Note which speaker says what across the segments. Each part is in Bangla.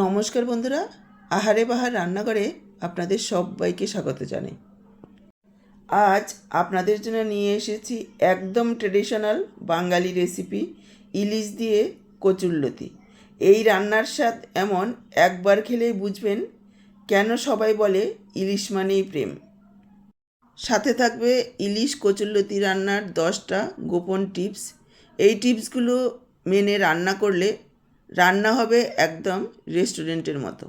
Speaker 1: নমস্কার বন্ধুরা, আহারে বাহার রান্নাঘরে আপনাদের সবাইকে স্বাগত জানাই। আজ আপনাদের জন্য নিয়ে এসেছি একদম ট্রেডিশনাল বাঙালি রেসিপি ইলিশ দিয়ে কচুল্লতি এই রান্নার স্বাদ এমন একবার খেলেই বুঝবেন কেন সবাই বলে ইলিশ মানেই প্রেম। সাথে থাকবে ইলিশ কচুল্লতি রান্নার দশটা গোপন টিপস এই টিপসগুলো মেনে রান্না করলে রান্না হবে একদম রেস্টুরেন্টের মতো।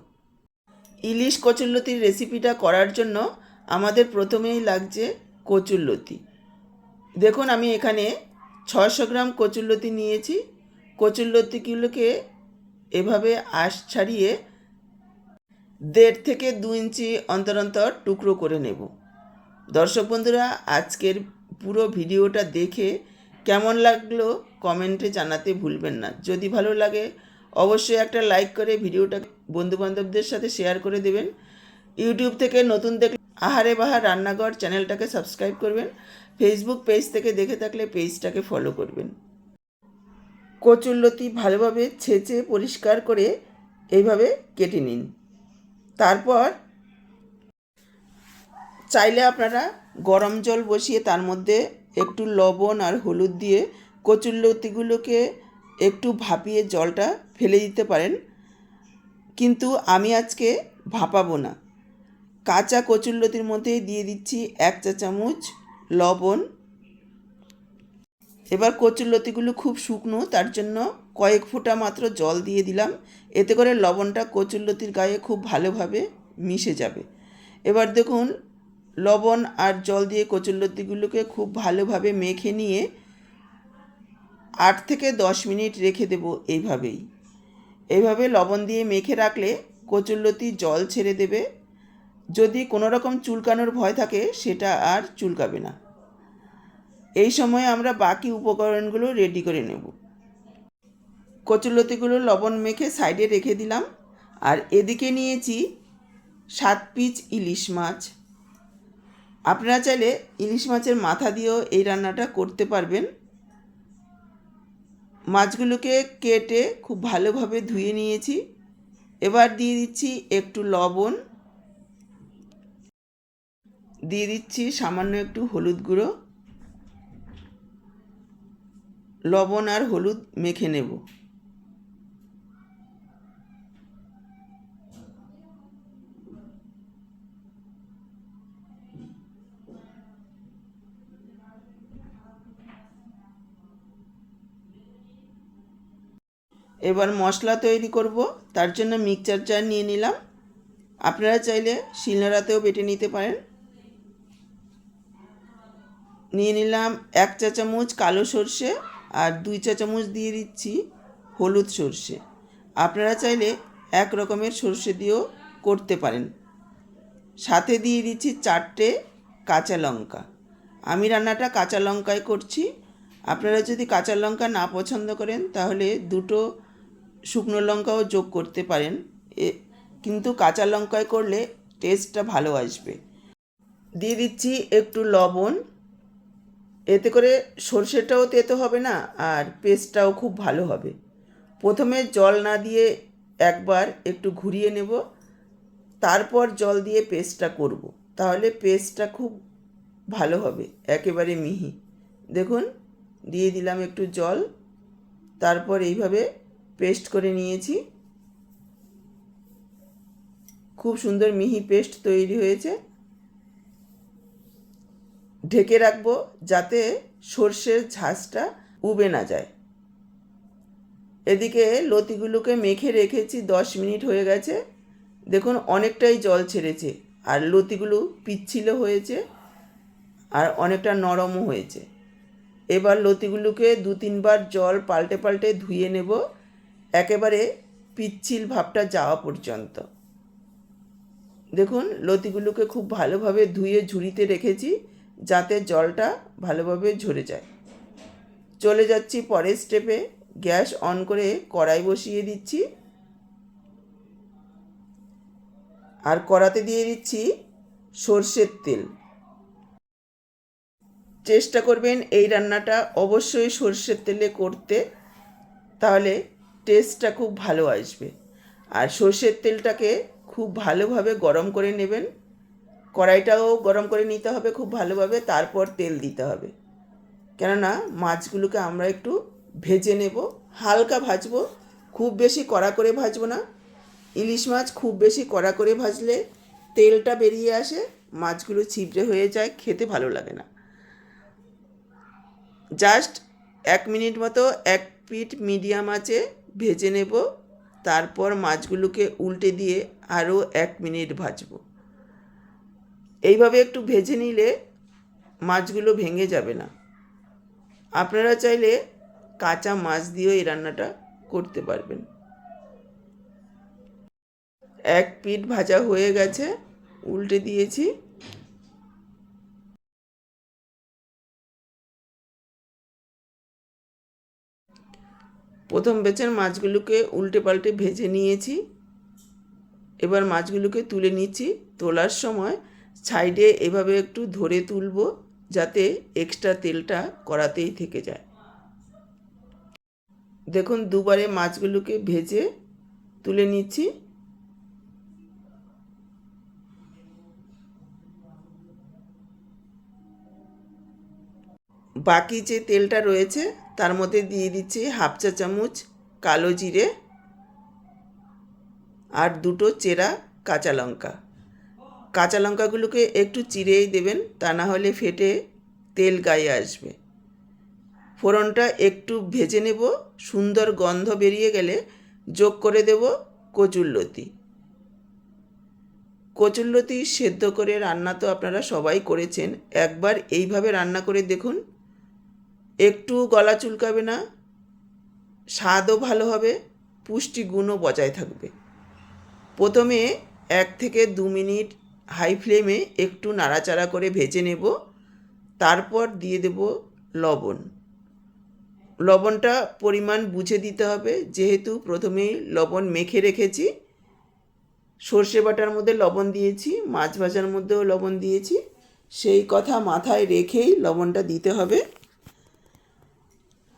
Speaker 1: ইলিশ কচুল্লতির রেসিপিটা করার জন্য আমাদের প্রথমেই লাগছে কচুল্লতি দেখুন, আমি এখানে ছশো গ্রাম কচুল্লতি নিয়েছি। কচুল্লতিগুলোকে এভাবে আঁশ ছাড়িয়ে দেড় থেকে দু ইঞ্চি অন্তর অন্তর টুকরো করে নেব। দর্শক বন্ধুরা, আজকের পুরো ভিডিওটা দেখে কেমন লাগল কমেন্টে জানাতে ভুলবেন না। যদি ভালো লাগে অবশ্যই একটা লাইক করে ভিডিওটা বন্ধুবান্ধবদের সাথে শেয়ার করে দেবেন। ইউটিউব থেকে নতুন দেখলে আহারে বাহার রান্নাঘর চ্যানেলটাকে সাবস্ক্রাইব করবেন। ফেসবুক পেজ থেকে দেখে থাকলে পেজটাকে ফলো করবেন। কচুল্লতি ভালোভাবে ছেঁচে পরিষ্কার করে এইভাবে কেটে নিন। তারপর চাইলে আপনারা গরম জল বসিয়ে তার মধ্যে একটু লবণ আর হলুদ দিয়ে কচুরলতিগুলোকে একটু ভাপিয়ে জলটা ফেলে দিতে পারেন। কিন্তু আমি আজকে ভাপাবো না। কাঁচা কচুরলতির মধ্যেই দিয়ে দিচ্ছি এক চা চামচ লবণ। এবার কচুরলতিগুলো খুব শুকনো, তার জন্য কয়েক ফোঁটা মাত্র জল দিয়ে দিলাম। এতে করে লবণটা কচুরলতির গায়ে খুব ভালোভাবে মিশে যাবে। এবার দেখুন, লবণ আর জল দিয়ে কচুরলতিগুলোকে খুব ভালোভাবে মেখে নিয়ে আট থেকে দশ মিনিট রেখে দেব এইভাবেই এইভাবে লবণ দিয়ে মেখে রাখলে কচুরলতি জল ছেড়ে দেবে। যদি কোনো রকম চুলকানোর ভয় থাকে, সেটা আর চুলকাবে না। এই সময় আমরা বাকি উপকরণগুলো রেডি করে নেব। কচুরলতিগুলো লবণ মেখে সাইডে রেখে দিলাম। আর এদিকে নিয়েছি সাত পিস ইলিশ মাছ। আপনারা চাইলে ইলিশ মাছের মাথা দিয়েও এই রান্নাটা করতে পারবেন। মাছগুলোকে কেটে খুব ভালোভাবে ধুয়ে নিয়েছি। এবার দিয়ে দিচ্ছি একটু লবণ। দিয়ে দিচ্ছি সামান্য একটু হলুদ গুঁড়ো। লবণ আর হলুদ মেখে নেব। এবার মশলা তৈরি করব, তার জন্য মিক্সচার জার নিয়ে নিলাম। আপনারা চাইলে শিলনোড়াতেও বেটে নিতে পারেন। নিয়ে নিলাম এক চা চামচ কালো সর্ষে আর দুই চা চামচ দিয়ে দিচ্ছি হলুদ সর্ষে। আপনারা চাইলে এক রকমের সর্ষে দিয়েও করতে পারেন। সাথে দিয়ে দিচ্ছি চারটে কাঁচা লঙ্কা। আমি রান্নাটা কাঁচা লঙ্কায় করছি। আপনারা যদি কাঁচা লঙ্কা না পছন্দ করেন, তাহলে দুটো শুকনো লঙ্কাও যোগ করতে পারেন। কিন্তু কাঁচা লঙ্কায় করলে টেস্টটা ভালো আসবে। দিয়ে দিচ্ছি একটু লবণ। এতে করে সর্ষেটাও তেতো হবে না, আর পেস্টটাও খুব ভালো হবে। প্রথমে জল না দিয়ে একবার একটু ঘুরিয়ে নেব। তারপর জল দিয়ে পেস্টটা করব। তাহলে পেস্টটা খুব ভালো হবে, একেবারে মিহি। দেখুন, দিয়ে দিলাম একটু জল। তারপর এইভাবে পেস্ট করে নিয়েছি। খুব সুন্দর মিহি পেস্ট তৈরি হয়েছে। ঢেকে রাখব যাতে সর্ষের ঝাঁজটা উবে না যায়। এদিকে লতিগুলোকে মেখে রেখেছি, দশ মিনিট হয়ে গেছে। দেখুন, অনেকটাই জল ছেড়েছে আর লতিগুলো পিচ্ছিল হয়েছে আর অনেকটা নরমও হয়েছে। এবার লতিগুলোকে দু তিনবার জল পাল্টে পাল্টে ধুয়ে নেব। একেবারে পিচ্ছিল ভাবটা যাওয়া পর্যন্ত। দেখুন, লতিগুলোকে খুব ভালোভাবে ধুয়ে ঝুড়িতে রেখেছি যাতে জলটা ভালোভাবে ঝরে যায়। চলে যাচ্ছি পরের স্টেপে গ্যাস অন করে কড়াই বসিয়ে দিচ্ছি। আর কড়াতে দিয়ে দিচ্ছি সর্ষের তেল। চেষ্টা করবেন এই রান্নাটা অবশ্যই সর্ষের তেলে করতে। তাহলে টেস্টটা খুব ভালো আসবে। আর সর্ষের তেলটাকে খুব ভালোভাবে গরম করে নেবেন। কড়াইটাও গরম করে নিতে হবে খুব ভালোভাবে, তারপর তেল দিতে হবে। কেননা মাছগুলোকে আমরা একটু ভেজে নেব। হালকা ভাজবো, খুব বেশি কড়া করে ভাজবো না। ইলিশ মাছ খুব বেশি কড়া করে ভাজলে তেলটা বেরিয়ে আসে, মাছগুলো ছিবড়ে হয়ে যায়, খেতে ভালো লাগে না। জাস্ট এক মিনিট মতো এক পিট মিডিয়াম আঁচে ভেজে নেব, তারপর মাছগুলোকে উল্টে দিয়ে আরও এক মিনিট ভাজবো। এইভাবে একটু ভেজে নিলে মাছগুলো ভেঙে যাবে না। আপনারা চাইলে কাঁচা মাছ দিয়েও এই রান্নাটা করতে পারবেন। এক পিঠ ভাজা হয়ে গেছে, উল্টে দিয়েছি। প্রথম বেচের মাছগুলোকে উল্টে পাল্টে ভেজে নিয়েছি। এবার মাছগুলোকে তুলে নিচ্ছি। তোলার সময় সাইডে এভাবে একটু ধরে তুলবো যাতে এক্সট্রা তেলটা কড়াতেই থেকে যায়। দেখুন, দুবারে মাছগুলোকে ভেজে তুলে নিচ্ছি। বাকি যে তেলটা রয়েছে তার মধ্যে দিয়ে দিচ্ছি হাফ চা চামচ কালো জিরে আর দুটো চেরা কাঁচা লঙ্কা। কাঁচা লঙ্কাগুলোকে একটু চিরেই দেবেন, তা না হলে ফেটে তেল গায়ে আসবে। ফোড়নটা একটু ভেজে নেব, সুন্দর গন্ধ বেরিয়ে গেলে যোগ করে দেব কচুরলতি কচুরলতি সেদ্ধ করে রান্না তো আপনারা সবাই করেছেন, একবার এইভাবে রান্না করে দেখুন একটু গলা চুলকাবে না, স্বাদও ভালো হবে পুষ্টিগুণও বজায় থাকবে। প্রথমে এক থেকে দু মিনিট হাই ফ্লেমে একটু নাড়াচাড়া করে ভেজে নেব, তারপর দিয়ে দেব লবণ। লবণটা পরিমাণ বুঝে দিতে হবে, যেহেতু প্রথমেই লবণ মেখে রেখেছি, সর্ষে বাটার মধ্যে লবণ দিয়েছি, মাছ ভাজার মধ্যেও লবণ দিয়েছি, সেই কথা মাথায় রেখেই লবণটা দিতে হবে।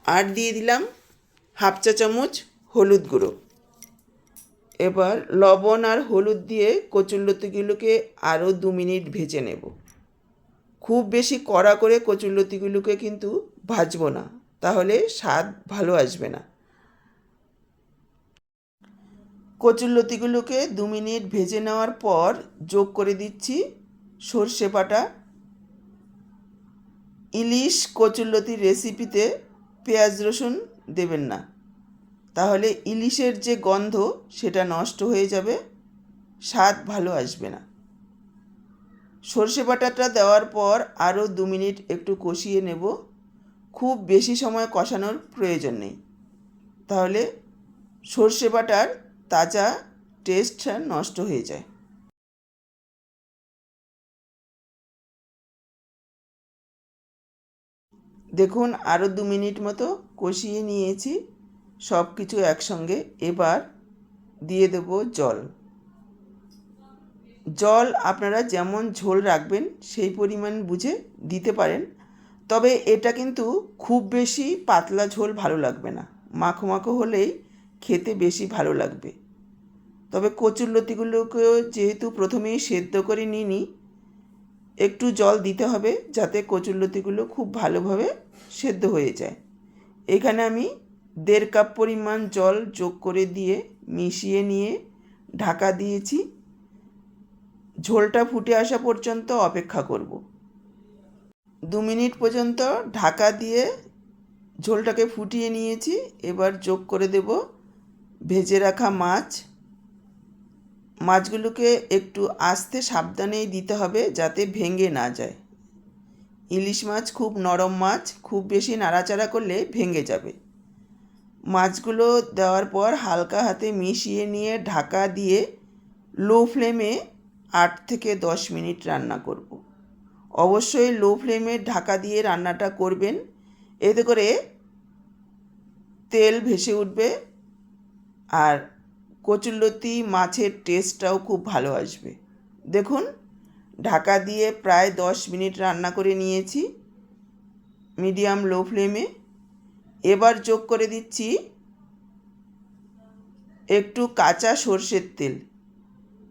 Speaker 1: আর দিয়ে দিলাম হাফ চা চামচ হলুদ গুঁড়ো। এবার লবণ আর হলুদ দিয়ে কচুরলতিগুলোকে আরও দু মিনিট ভেজে নেব। খুব বেশি কড়া করে কচুরলতিগুলোকে কিন্তু ভাজবো না, তাহলে স্বাদ ভালো আসবে না। কচুরলতিগুলোকে দু মিনিট ভেজে নেওয়ার পর যোগ করে দিচ্ছি সর্ষে বাটা। ইলিশ কচুরলতির রেসিপিতে পেঁয়াজ রসুন দেবেন না। তাহলে ইলিশের যে গন্ধ, সেটা নষ্ট হয়ে যাবে, স্বাদ ভালো আসবে না। সর্ষে বাটাটা দেওয়ার পর আরও দু মিনিট একটু কষিয়ে নেব। খুব বেশি সময় কষানোর প্রয়োজন নেই। তাহলে সর্ষে বাটার তাজা টেস্টটা নষ্ট হয়ে যায়। দেখুন আরও দু মিনিট মতো কষিয়ে নিয়েছি। সব কিছু একসঙ্গে এবার দিয়ে দেব জল। জল আপনারা যেমন ঝোল রাখবেন, সেই পরিমাণ বুঝে দিতে পারেন। তবে এটা কিন্তু খুব বেশি পাতলা ঝোল ভালো লাগবে না। মাখো মাখো হলেই খেতে বেশি ভালো লাগবে। তবে কচুরলতিগুলোকেও যেহেতু প্রথমেই সেদ্ধ করে নিইনি, একটু জল দিতে হবে যাতে কচুরলতিগুলো খুব ভালোভাবে সেদ্ধ হয়ে যায়। এখানে আমি দেড় কাপ পরিমাণ জল যোগ করে দিয়ে মিশিয়ে নিয়ে ঢাকা দিয়েছি। ঝোলটা ফুটে আসা পর্যন্ত অপেক্ষা করব। দু মিনিট পর্যন্ত ঢাকা দিয়ে ঝোলটাকে ফুটিয়ে নিয়েছি। এবার যোগ করে দেব ভেজে রাখা মাছ। মাছগুলোকে একটু আস্তে সাবধানেই দিতে হবে যাতে ভেঙে না যায়। ইলিশ মাছ খুব নরম মাছ, খুব বেশি নাড়াচাড়া করলে ভেঙে যাবে। মাছগুলো দেওয়ার পর হালকা হাতে মিশিয়ে নিয়ে ঢাকা দিয়ে লো ফ্লেমে আট থেকে দশ মিনিট রান্না করব। অবশ্যই লো ফ্লেমে ঢাকা দিয়ে রান্নাটা করবেন। এতে করে তেল ভেসে উঠবে আর কচুরলতি মাছের টেস্টটাও খুব ভালো আসবে। দেখুন ঢাকা দিয়ে প্রায় দশ মিনিট রান্না করে নিয়েছি, মিডিয়াম লো ফ্লেমে। এবার যোগ করে দিচ্ছি একটু কাঁচা সর্ষের তেল।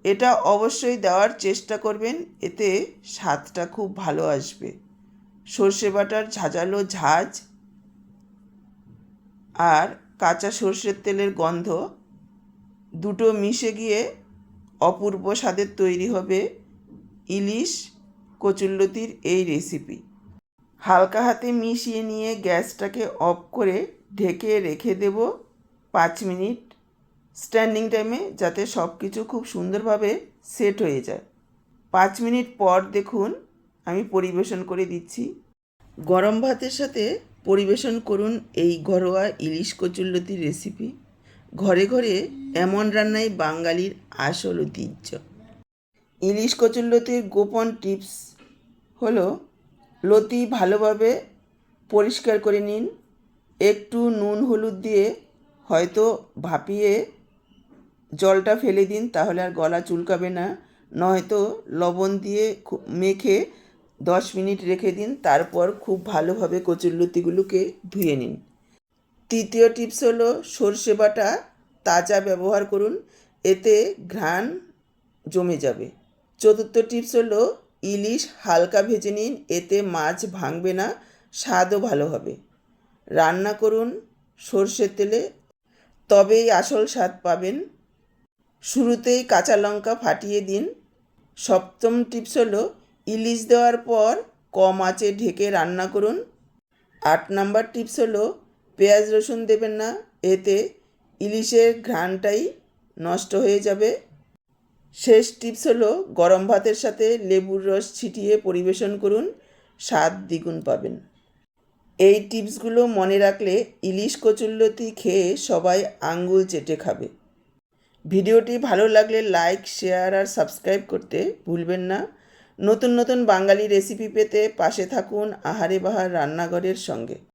Speaker 1: এটা অবশ্যই দেওয়ার চেষ্টা করবেন, এতে স্বাদটা খুব ভালো আসবে। সর্ষে বাটার ঝাঁঝালো ঝাঁঝ আর কাঁচা সর্ষের তেলের গন্ধ দুটো মিশে গিয়ে অপূর্ব স্বাদের তৈরি হবে। ইলিশ কচুল্লতির এই রেসিপি। হালকা হাতে মিশিয়ে নিয়ে গ্যাসটাকে অফ করে ঢেকে রেখে দেব পাঁচ মিনিট। স্ট্যান্ডিং টাইমে যাতে সব কিছু খুব সুন্দরভাবে সেট হয়ে যায়। পাঁচ মিনিট পর দেখুন আমি পরিবেশন করে দিচ্ছি। গরম ভাতের সাথে পরিবেশন করুন এই ঘরোয়া ইলিশ কচুল্লতির রেসিপি। ঘরে ঘরে এমন রান্নাই বাঙালির আসল ঐতিহ্য। ইলিশ কচুল্লতির গোপন টিপস হলো, লতি ভালোভাবে পরিষ্কার করে নিন। একটু নুন হলুদ দিয়ে হয়তো ভাপিয়ে জলটা ফেলে দিন, তাহলে আর গলা চুলকাবে না। নয়তো লবণ দিয়ে মেখে দশ মিনিট রেখে দিন, তারপর খুব ভালোভাবে কচুরলতিগুলোকে ধুয়ে নিন। তৃতীয় টিপস হলো, সর্ষে বাটা তাজা ব্যবহার করুন, এতে ঘ্রাণ জমে যাবে। চতুর্থ টিপস হলো, ইলিশ হালকা ভেজে নিন, এতে মাছ ভাঙবে না, স্বাদও ভালো হবে। রান্না করুন, সর্ষের তেলে, তবেই আসল স্বাদ পাবেন। শুরুতেই কাঁচা লঙ্কা ফাটিয়ে দিন। সপ্তম টিপস হলো, ইলিশ দেওয়ার পর কম আঁচে ঢেকে রান্না করুন। আট নাম্বার টিপস হলো, পেঁয়াজ রসুন দেবেন না, এতে ইলিশের ঘ্রাণটাই নষ্ট হয়ে যাবে। শেষ টিপস হলো, গরম ভাতের সাথে লেবুর রস ছিটিয়ে পরিবেশন করুন, স্বাদ দ্বিগুণ পাবেন। এই টিপসগুলো মনে রাখলে ইলিশ কচুল্লতি খেয়ে সবাই আঙ্গুল চেটে খাবে। ভিডিওটি ভালো লাগলে লাইক, শেয়ার আর সাবস্ক্রাইব করতে ভুলবেন না। নতুন নতুন বাঙালি রেসিপি পেতে পাশে থাকুন আহারে বাহার রান্নাঘরের সঙ্গে।